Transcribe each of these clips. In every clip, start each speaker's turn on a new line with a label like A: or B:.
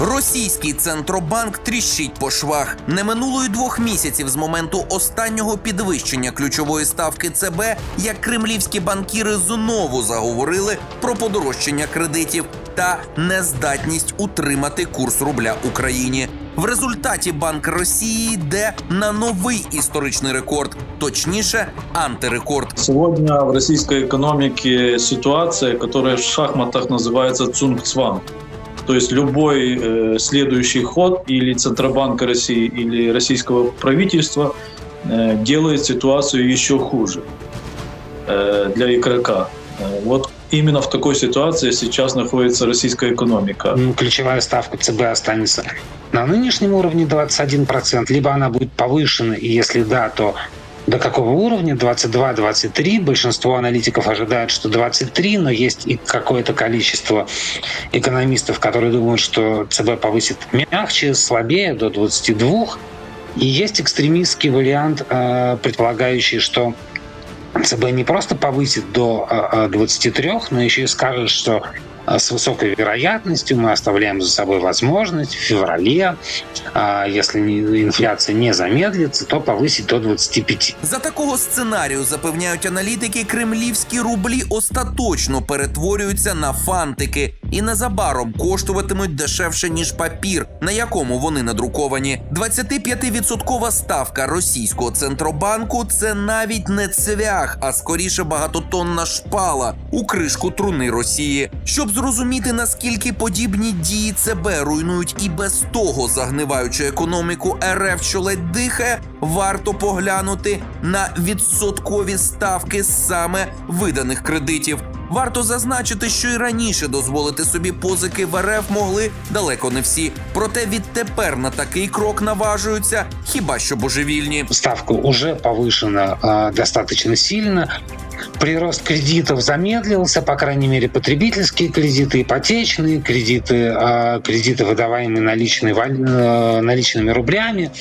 A: Російський центробанк тріщить по швах. Не минуло й двох місяців з моменту останнього підвищення ключової ставки ЦБ, як кремлівські банкіри знову заговорили про подорожчання кредитів та нездатність утримати курс рубля Україні. В результаті Банк Росії йде на новий історичний рекорд, точніше, антирекорд.
B: Сегодня в российской экономике ситуация, которая в шахматах называется цунгцванг. То есть любой э, следующий ход или Центробанка России, или российского правительства э, делает ситуацию еще хуже э, для игрока. Э, вот именно в такой ситуации сейчас находится российская экономика.
C: М, ключевая ставка ЦБ останется на нынешнем уровне 21%, либо она будет повышена, и если да, то до какого уровня? 22-23. Большинство аналитиков ожидают, что 23, но есть и какое-то количество экономистов, которые думают, что ЦБ повысит мягче, слабее, до 22. И есть экстремистский вариант, э, предполагающий, что ЦБ не просто повысит до э, э, 23, но еще и скажет, что э, с высокой вероятностью мы оставляем за собой возможность в феврале, а, если не- инфляция не замедлится, то повысить до 25.
A: За такого сценарію запевняють аналітики, кремлівські рублі остаточно перетворюються на фантики і незабаром коштуватимуть дешевше ніж папір, на якому вони надруковані. 25% ставка російського центробанку це навіть не цвях, а скоріше багатотонна шпала у кришку труни Росії. Щоб зрозуміти наскільки подібні дії ЦБ руйнують і без того загниваючу економіку РФ, що ледь дихає, варто поглянути на відсоткові ставки саме виданих кредитів. Варто зазначити, що і раніше дозволити собі позики в РФ могли далеко не всі. Проте відтепер на такий крок наважуються хіба що божевільні.
C: Ставка уже повышена э, достаточно сильно Прирост кредитов замедлился, по крайней мере, потребительские кредиты, ипотечные кредиты, э, кредиты, выдаваемые наличной, валь- э, наличными рублями.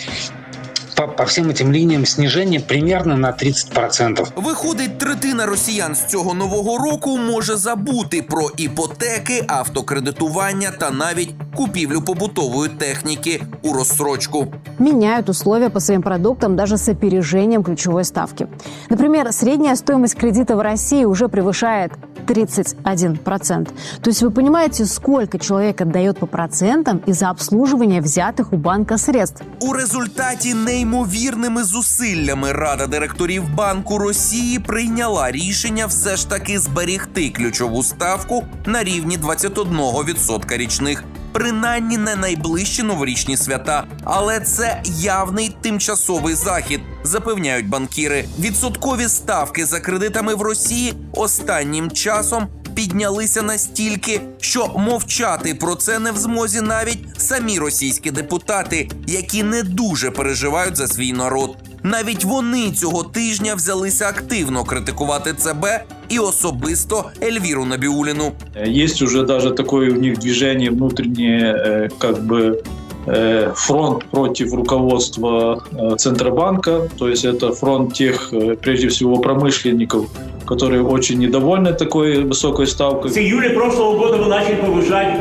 C: По, по всем этим линиям снижение примерно на 30%.
A: Виходить, третина росіян з цього нового року може забути про іпотеки, автокредитування та навіть купівлю побутової техніки у розсрочку.
D: меняют условия по своим продуктам даже с опережением ключевой ставки. Например, средняя стоимость кредита в России уже превышает 31%. То есть вы понимаете, сколько человек отдает по процентам из-за обслуживания взятых у банка средств.
A: У результаті неймовірними зусиллями Рада директорів Банку Росії прийняла рішення все ж таки зберігти ключову ставку на рівні 21% річних. Принаймні не найближчі новорічні свята, але це явний тимчасовий захід, запевняють банкіри. Відсоткові ставки за кредитами в Росії останнім часом піднялися настільки, що мовчати про це не в змозі навіть самі російські депутати, які не дуже переживають за свій народ. Навіть вони цього тижня взялися активно критикувати ЦБ і особисто Ельвіру Набіуліну.
B: Э, Есть уже даже такое у них движение внутреннее, э, как бы э, фронт против руководства э, Центробанка, то есть это фронт тех, э, прежде всего, промышленников, которые очень недовольны такой высокой ставкой.
E: С июля прошлого года вы начали повышать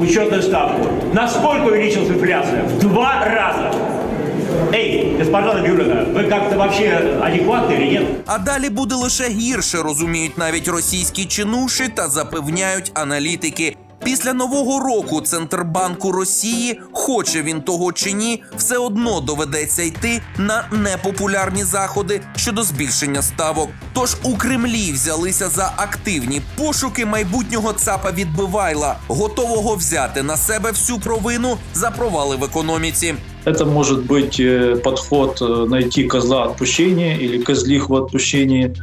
E: учетную ставку. Насколько увеличилась инфляция? В два раза. Эй, госпожа Набиулина, вы как-то вообще адекватны или нет?
A: А далі буде лише гірше, розуміють навіть російські чинуші та запевняють аналітики. Після нового року Центрбанку Росії, хоче він того чи ні, все одно доведеться йти на непопулярні заходи щодо збільшення ставок. Тож у Кремлі взялися за активні пошуки майбутнього цапа відбивайла, готового взяти на себе всю провину за провали в економіці.
B: Это может быть э, подход э, найти козла отпущения или козлиху отпущения,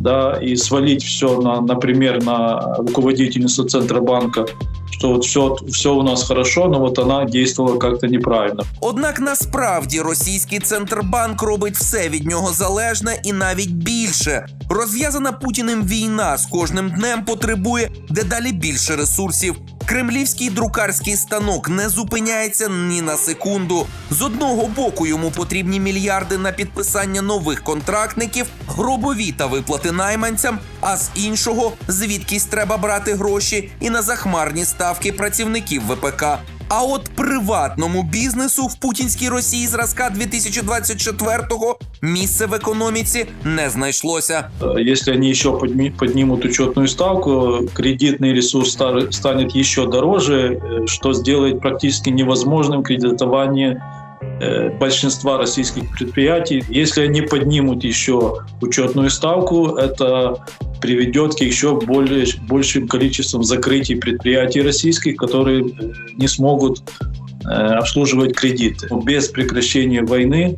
B: да, и свалить все, на, например, на руководительницу Центробанка, что вот все, все у нас хорошо, но вот она действовала как-то неправильно.
A: Однак насправді російський центробанк робить все від нього залежне і навіть більше. Розв'язана Путіним війна з кожним днем потребує дедалі більше ресурсів. Кремлівський друкарський станок не зупиняється ні на секунду. З одного боку йому потрібні мільярди на підписання нових контрактників, гробові та виплати найманцям. А з іншого звідкись треба брати гроші і на захмарні ставки працівників ВПК. А от приватному бізнесу в путінській Росії зразка 2024-го місце в економіці не знайшлося.
B: Э, Если они еще подни- поднимут учетную ставку, кредитный ресурс стар- станет еще дороже, э, что сделает практически невозможным кредитование э, большинства российских предприятий. Если они поднимут еще учетную ставку, это приведет к еще более, большим количеством закрытий предприятий российских, которые э, не смогут э, обслуживать кредиты. Без прекращения войны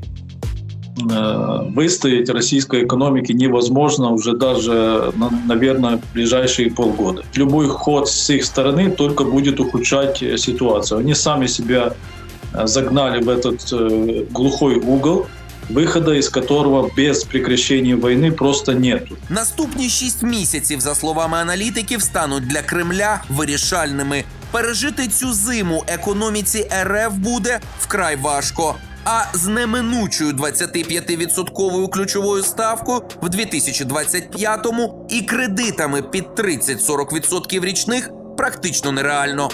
B: э, выстоять российской экономике невозможно уже даже, на- наверное, в ближайшие полгода. Любой ход с их стороны только будет ухудшать э, ситуацию. Они сами себя э, загнали в этот э, глухой угол, выхода из которого без прекращения войны просто нету.
A: Наступні шість місяців, за словами аналітиків, стануть для Кремля вирішальними. Пережити цю зиму економіці РФ буде вкрай важко. А з неминучою 25-відсотковою ключовою ставкою в 2025-му і кредитами під 30-40% річних практично нереально.